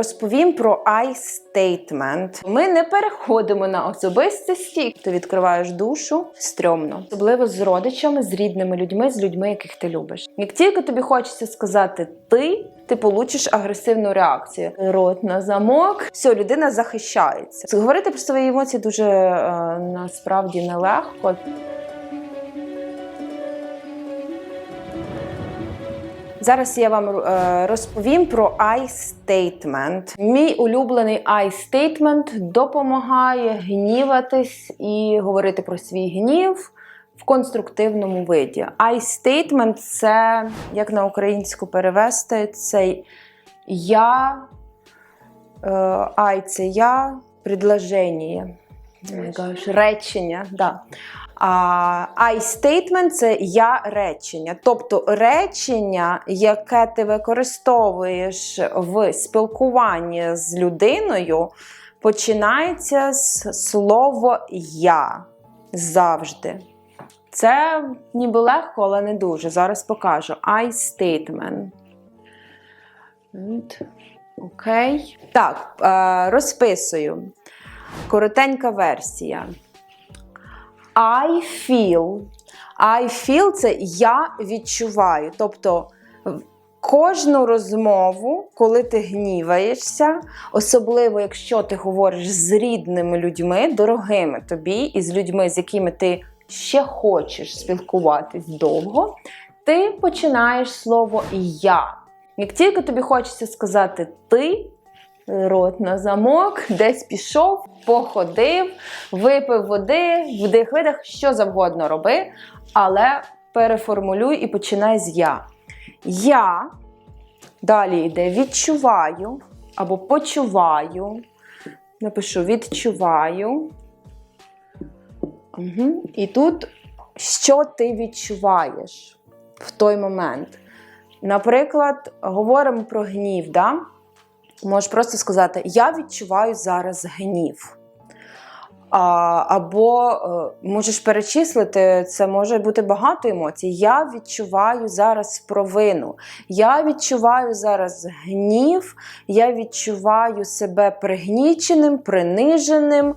розповім про I statement. Ми не переходимо на особистості. Ти відкриваєш душу стрьомно, особливо з родичами, з рідними людьми, з людьми, яких ти любиш. Як тільки тобі хочеться сказати ти. Ти получиш агресивну реакцію. Рот на замок. Все, людина захищається. Говорити про свої емоції дуже е, насправді нелегко. Зараз я вам е, розповім про I statement. Мій улюблений I statement допомагає гніватись і говорити про свій гнів в конструктивному виді. I statement – це, як на українську перевести, це я, е, I – це я, предложення. Речення, да. I statement – це я речення. Тобто речення, яке ти використовуєш в спілкуванні з людиною, починається з слова я завжди. Це ніби легко, але не дуже. Зараз покажу. I statement. Окей. Okay. Так, е, розписую. Коротенька версія. I feel. I feel це я відчуваю. Тобто кожну розмову, коли ти гніваєшся, особливо якщо ти говориш з рідними людьми, дорогими тобі, і з людьми, з якими ти ще хочеш спілкуватись довго, ти починаєш слово я. Як тільки тобі хочеться сказати ти, рот на замок, десь пішов, походив, випив води, вдих, видих, що завгодно роби, але переформулюй і починай з я. Я далі йде відчуваю або почуваю. Напишу відчуваю. Угу. І тут що ти відчуваєш в той момент? Наприклад, говоримо про гнів. Да? Можеш просто сказати: Я відчуваю зараз гнів. А, Або е, можеш перечислити, це може бути багато емоцій. Я відчуваю зараз провину. Я відчуваю зараз гнів, я відчуваю себе пригніченим, приниженим,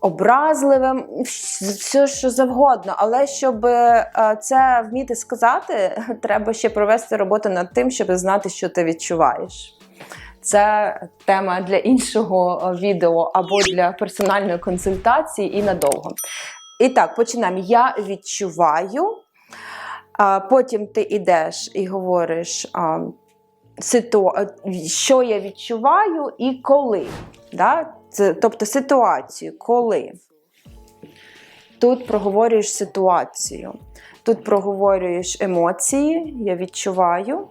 образливим, все що завгодно. Але щоб е, це вміти сказати, треба ще провести роботу над тим, щоб знати, що ти відчуваєш. Це тема для іншого відео або для персональної консультації і надовго. І так, починаємо. Я відчуваю. А Потім ти йдеш і говориш, а, ситу... що я відчуваю і коли. Да? Це, Тобто ситуацію, коли. Тут проговорюєш ситуацію. Тут проговорюєш емоції, я відчуваю.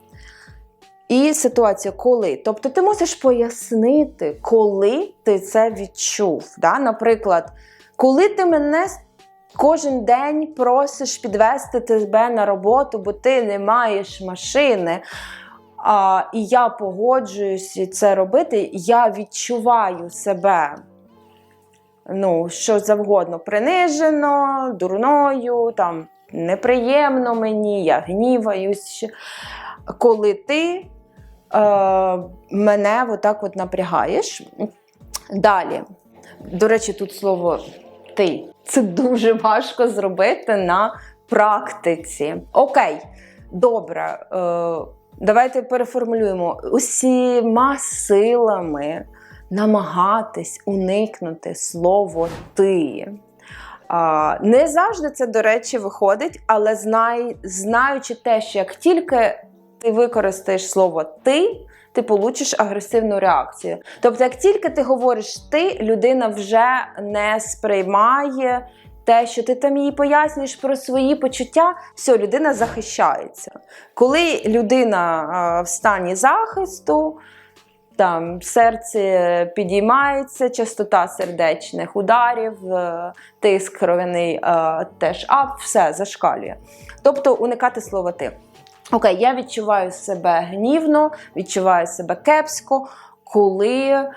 І ситуація, коли. Тобто ти мусиш пояснити, коли ти це відчув. Да? Наприклад, коли ти мене кожен день просиш підвести тебе на роботу, бо ти не маєш машини. А, І я погоджуюся це робити, я відчуваю себе ну, що завгодно принижено, дурною, там, неприємно мені, я гніваюсь. Коли ти мене отак от напрягаєш. Далі, до речі, тут слово ти. Це дуже важко зробити на практиці. Окей, добре. Е, Давайте переформулюємо усіма силами намагатись уникнути слово ти. Не завжди це, до речі, виходить, але знай, знаючи те, що як тільки ти використаєш слово ти, ти получиш агресивну реакцію. Тобто, як тільки ти говориш ти, людина вже не сприймає те, що ти там їй пояснюєш про свої почуття, все, людина захищається. Коли людина а, в стані захисту, там серце підіймається, частота сердечних ударів, е, тиск кровяний е, теж ап, все зашкалює. Тобто уникати слова ти. Окей, я відчуваю себе гнівно, відчуваю себе кепсько, коли е,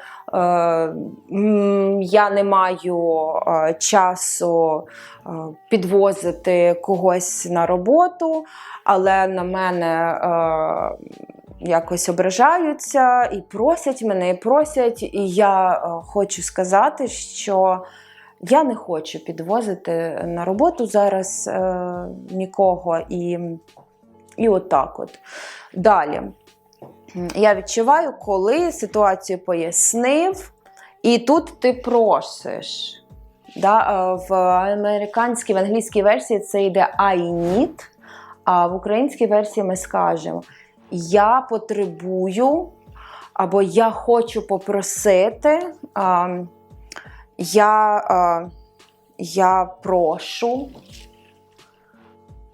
я не маю е, часу е, підвозити когось на роботу, але на мене. Е, якось ображаються і просять мене, і просять. І я е, хочу сказати, що я не хочу підвозити на роботу зараз е, нікого. І, і отак от. Далі. Я відчуваю, коли ситуацію пояснив, і тут ти просиш. Да, е, в американській, в англійській версії це йде I need, а в українській версії ми скажемо Я потребую або я хочу попросити, я, а, я прошу,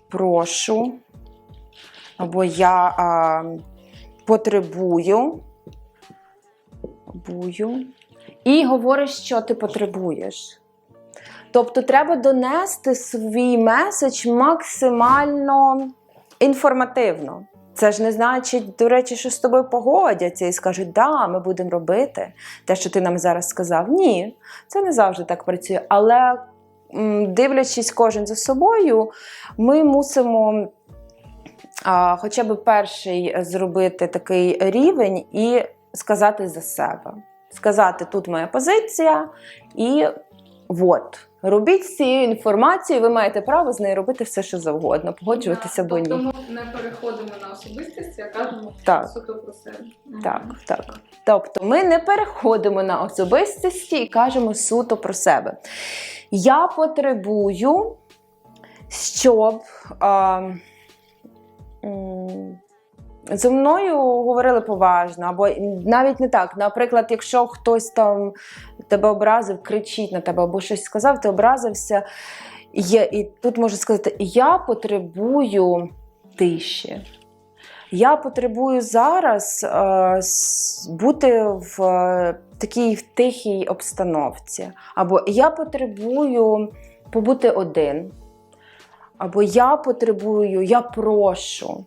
прошу, або я а, потребую, бую, і говориш, що ти потребуєш. Тобто треба донести свій меседж максимально інформативно. Це ж не значить, до речі, що з тобою погодяться і скажуть, да, ми будемо робити те, що ти нам зараз сказав. Ні, це не завжди так працює. Але дивлячись кожен за собою, ми мусимо хоча б перший зробити такий рівень і сказати за себе. Сказати, тут моя позиція, і от. Робіть з цією інформацією, ви маєте право з нею робити все, що завгодно, погоджуватися або тобто ні. ми не переходимо на особистості, а кажемо Так. суто про себе. Так, так. Тобто ми не переходимо на особистості і кажемо суто про себе. Я потребую, щоб а, м, зі мною говорили поважно, або навіть не так. Наприклад, якщо хтось там тебе образив, кричить на тебе або щось сказав, ти образився. Є, і тут можу сказати: я потребую тиші. Я потребую зараз е, бути в е, такій тихій обстановці. Або я потребую побути один. Або я потребую, я прошу.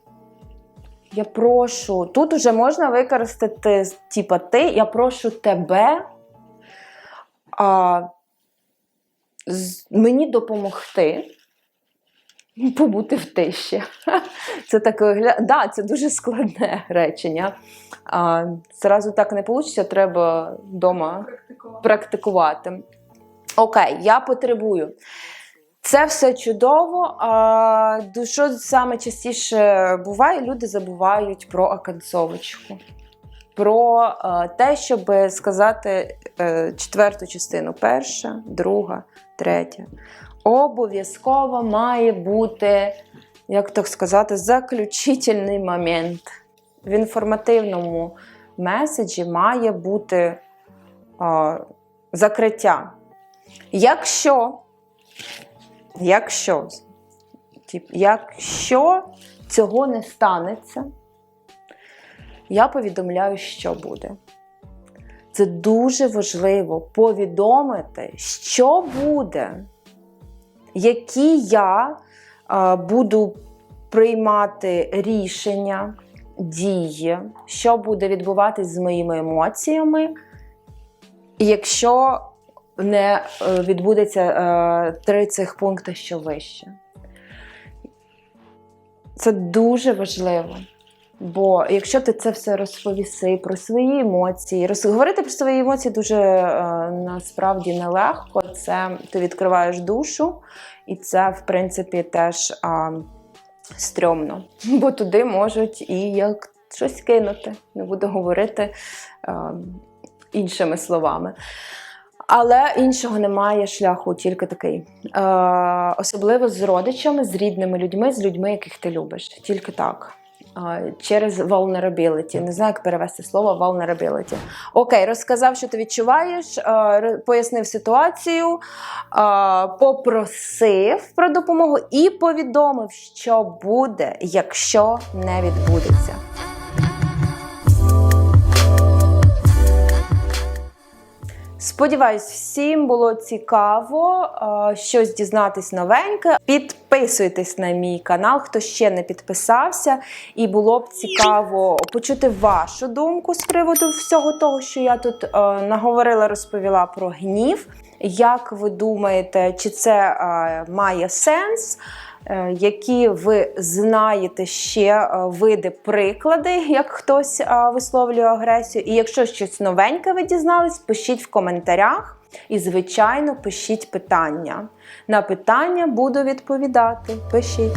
Я прошу. Тут вже можна використати, типа, ти, я прошу тебе а, з- мені допомогти побути в тиші. Це так виглядає. Да, це дуже складне речення. А, зразу так не вийде, треба вдома Практикувати. практикувати. Окей, я потребую. Це все чудово. А що саме частіше буває, люди забувають про оконцовочку. Про те, щоб сказати е, четверту частину: перша, друга, третя. Обов'язково має бути, як так сказати, заключительний момент. В інформативному меседжі має бути а, закриття. Якщо, якщо, якщо цього не станеться, я повідомляю, що буде. Це дуже важливо повідомити, що буде, які я а, буду приймати рішення, дії, що буде відбуватись з моїми емоціями, якщо не е, відбудеться е, три цих пункти, що вище. Це дуже важливо. Бо якщо ти це все розповіси про свої емоції, роз... говорити про свої емоції дуже е, насправді нелегко. Це ти відкриваєш душу, і це, в принципі, теж е, стрьомно. Бо туди можуть і як щось кинути. Не буду говорити е, іншими словами. Але іншого немає шляху, тільки такий. Е, особливо з родичами, з рідними людьми, з людьми, яких ти любиш. Тільки так. Е, через vulnerability. Не знаю, як перевести слово vulnerability. Окей, розказав, що ти відчуваєш, е, пояснив ситуацію, е, попросив про допомогу і повідомив, що буде, якщо не відбудеться. Сподіваюсь, всім було цікаво е, щось дізнатись новеньке. Підписуйтесь на мій канал, хто ще не підписався, і було б цікаво почути вашу думку з приводу всього того, що я тут е, наговорила, розповіла про гнів. Як ви думаєте, чи це е, має сенс? Е, які ви знаєте ще е, види приклади, як хтось е, висловлює агресію. І якщо щось новеньке ви дізнались, пишіть в коментарях. І, звичайно, пишіть питання. На питання буду відповідати. Пишіть.